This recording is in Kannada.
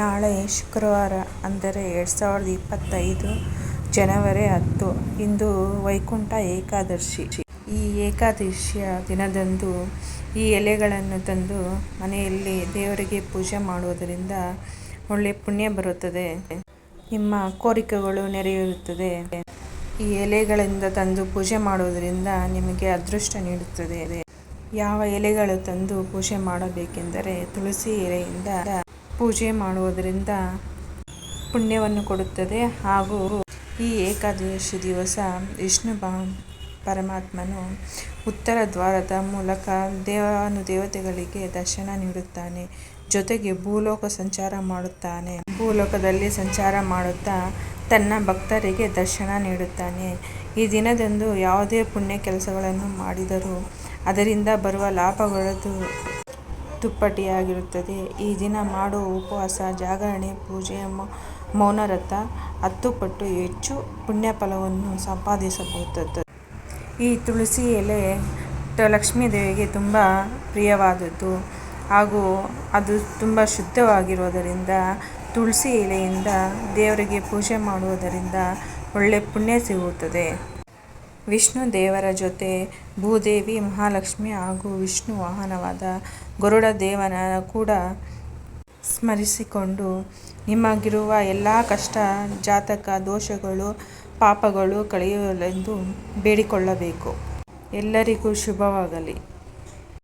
ನಾಳೆ ಶುಕ್ರವಾರ ಅಂದರೆ ಎರಡು ಸಾವಿರದ ಇಪ್ಪತ್ತೈದು ಜನವರಿ ಹತ್ತು, ಇಂದು ವೈಕುಂಠ ಏಕಾದಶಿ. ಈ ಏಕಾದಶಿಯ ದಿನದಂದು ಈ ಎಲೆಗಳನ್ನು ತಂದು ಮನೆಯಲ್ಲಿ ದೇವರಿಗೆ ಪೂಜೆ ಮಾಡುವುದರಿಂದ ಒಳ್ಳೆಯ ಪುಣ್ಯ ಬರುತ್ತದೆ. ನಿಮ್ಮ ಕೋರಿಕೆಗಳು ನೆರೆಯುತ್ತದೆ ಈ ಎಲೆಗಳಿಂದ ತಂದು ಪೂಜೆ ಮಾಡುವುದರಿಂದ ನಿಮಗೆ ಅದೃಷ್ಟ ನೀಡುತ್ತದೆ. ಯಾವ ಎಲೆಗಳು ತಂದು ಪೂಜೆ ಮಾಡಬೇಕೆಂದರೆ ತುಳಸಿ ಎಲೆಯಿಂದ ಪೂಜೆ ಮಾಡುವುದರಿಂದ ಪುಣ್ಯವನ್ನು ಕೊಡುತ್ತದೆ ಹಾಗೂ ಈ ಏಕಾದಶಿ ದಿವಸ ವಿಷ್ಣು ಪರಮಾತ್ಮನು ಉತ್ತರ ದ್ವಾರದ ಮೂಲಕ ದೇವಾನುದೇವತೆಗಳಿಗೆ ದರ್ಶನ ನೀಡುತ್ತಾನೆ. ಜೊತೆಗೆ ಭೂಲೋಕ ಸಂಚಾರ ಮಾಡುತ್ತಾನೆ. ಭೂಲೋಕದಲ್ಲಿ ಸಂಚಾರ ಮಾಡುತ್ತಾ ತನ್ನ ಭಕ್ತರಿಗೆ ದರ್ಶನ ನೀಡುತ್ತಾನೆ. ಈ ದಿನದಂದು ಯಾವುದೇ ಪುಣ್ಯ ಕೆಲಸಗಳನ್ನು ಮಾಡಿದರೂ ಅದರಿಂದ ಬರುವ ಲಾಭಗಳು ದುಪ್ಪಟ್ಟಿಯಾಗಿರುತ್ತದೆ ಈ ದಿನ ಮಾಡುವ ಉಪವಾಸ, ಜಾಗರಣೆ, ಪೂಜೆ ಮೌನರಥ ಹತ್ತು ಪಟ್ಟು ಹೆಚ್ಚು ಪುಣ್ಯಫಲವನ್ನು ಸಂಪಾದಿಸಬಹುದು ಈ ತುಳಸಿ ಎಲೆ ಲಕ್ಷ್ಮೀ ದೇವಿಗೆ ತುಂಬ ಪ್ರಿಯವಾದದ್ದು. ಹಾಗೂ ಅದು ತುಂಬ ಶುದ್ಧವಾಗಿರುವುದರಿಂದ, ತುಳಸಿ ಎಲೆಯಿಂದ ದೇವರಿಗೆ ಪೂಜೆ ಮಾಡುವುದರಿಂದ ಒಳ್ಳೆಯ ಪುಣ್ಯ ಸಿಗುತ್ತದೆ. ವಿಷ್ಣು ದೇವರ ಜೊತೆ ಭೂದೇವಿ ಮಹಾಲಕ್ಷ್ಮಿ ಹಾಗೂ ವಿಷ್ಣು ವಾಹನವಾದ ಗರುಡ ದೇವನ ಕೂಡ ಸ್ಮರಿಸಿಕೊಂಡು, ನಿಮಗಿರುವ ಎಲ್ಲ ಕಷ್ಟ, ಜಾತಕ, ದೋಷಗಳು, ಪಾಪಗಳು ಕಳೆಯಲೆಂದು ಬೇಡಿಕೊಳ್ಳಬೇಕು. ಎಲ್ಲರಿಗೂ ಶುಭವಾಗಲಿ.